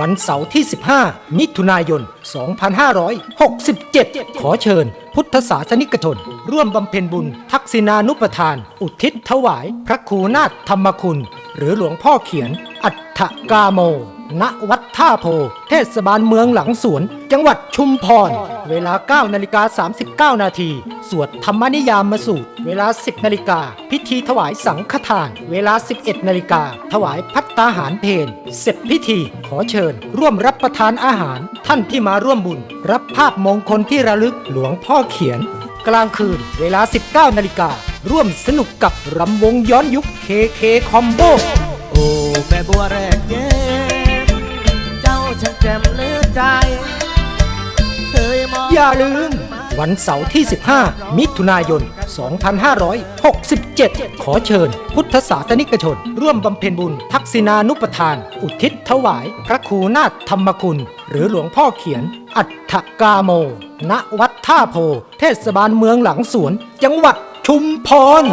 วันเสาร์ที่ 15 มิถุนายน 2567 ขอเชิญ พุทธศาสนิกชน ร่วมบำเพ็ญบุญ ทักษิณานุปทาน อุทิศถวาย พระครูนาถธรรมคุณ หรือหลวงพ่อเขียน อัฏฐกาโม ณวัดท่าโพ เทศบาลเมืองหลังสวน จังหวัดชุมพร เวลา 9 นาฬิกา 39 นาที สวดธรรมนิยามมาสูตร เวลา 10 นาฬิกา พิธีถวายสังฆทาน เวลา 11 นาฬิกา ถวายพัตตาหารเพนเสร็จพิธีขอเชิญ ร่วมรับประทานอาหาร ท่านที่มาร่วมบุญ รับภาพมงคลที่ระลึกหลวงพ่อเขียน กลางคืน เวลา 19 นาฬิกา ร่วมสนุกกับรำวงย้อนยุค KK Combo โอ้แม่บัว ช่างแจ่มเลือใจเคยมองอย่าลืม วันเสาร์ที่ 15 มิถุนายน 2567 ขอเชิญ พุทธศาสนิกชน ร่วมบำเพ็ญบุญ ทักษิณานุปทาน อุทิศถวาย พระครูนาถธรรมคุณ หรือหลวงพ่อเขียน อัฏฐกาโม ณวัดท่าโพ เทศบาลเมืองหลังสวน จังหวัดชุมพร